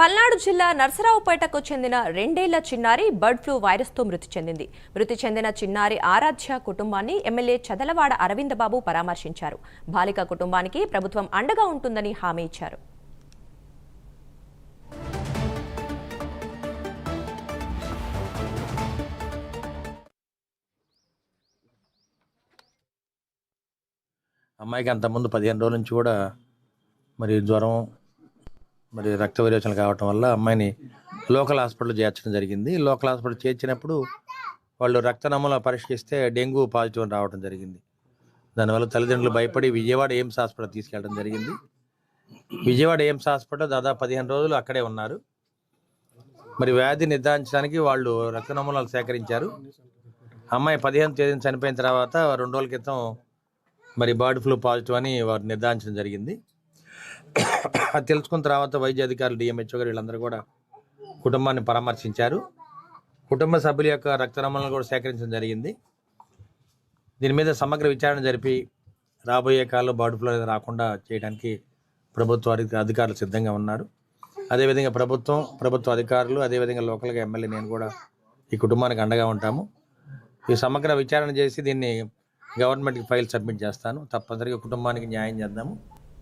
పల్నాడు జిల్లా నర్సరావుపేటకు చెందిన రెండేళ్ళ చిన్నారి బర్డ్ ఫ్లూ వైరస్తో మృతి చెందింది. మృతి చెందిన చిన్నారి ఆరాధ్య కుటుంబాన్ని ఎమ్మెల్యే చదలవాడ అరవిందబాబు పరామర్శించారు. బాలిక కుటుంబానికి ప్రభుత్వం అండగా ఉంటుందని హామీ ఇచ్చారు. అమ్మాయికి అంతకుముందు పదిహేను రోజుల నుంచి కూడా మరి జ్వరం మరి రక్త విరేచన కావటం వల్ల అమ్మాయిని లోకల్ హాస్పిటల్ చేర్చడం జరిగింది. లోకల్ హాస్పిటల్ చేర్చినప్పుడు వాళ్ళు రక్త నమూనా పరీక్షిస్తే డెంగ్యూ పాజిటివ్ అని రావడం జరిగింది. దానివల్ల తల్లిదండ్రులు భయపడి విజయవాడ ఎయిమ్స్ హాస్పిటల్ తీసుకెళ్ళడం జరిగింది. విజయవాడ ఎయిమ్స్ హాస్పిటల్ దాదాపు పదిహేను రోజులు అక్కడే ఉన్నారు. మరి వ్యాధి నిర్ధారించడానికి వాళ్ళు రక్త నమూనాలు సేకరించారు. అమ్మాయి పదిహేను తేదీన చనిపోయిన తర్వాత రెండు రోజుల క్రితం మరి బర్డ్ ఫ్లూ పాజిటివ్ అని వారు నిర్ధారించడం జరిగింది. తెలుసుకున్న తర్వాత వైద్య అధికారులు డిఎంహెచ్ఓ గారు వీళ్ళందరూ కూడా కుటుంబాన్ని పరామర్శించారు. కుటుంబ సభ్యుల యొక్క రక్త కూడా సేకరించడం జరిగింది. దీని మీద సమగ్ర విచారణ జరిపి రాబోయే కాలంలో బర్డ్ ఫ్లూ అనేది రాకుండా చేయడానికి ప్రభుత్వ అధికారులు సిద్ధంగా ఉన్నారు. అదేవిధంగా ప్రభుత్వం ప్రభుత్వ అధికారులు అదేవిధంగా లోకల్గా ఎమ్మెల్యే నేను కూడా ఈ కుటుంబానికి అండగా ఉంటాము. ఈ సమగ్ర విచారణ చేసి దీన్ని గవర్నమెంట్కి ఫైల్ సబ్మిట్ చేస్తాను. తప్పనిసరిగా కుటుంబానికి న్యాయం చేద్దాము.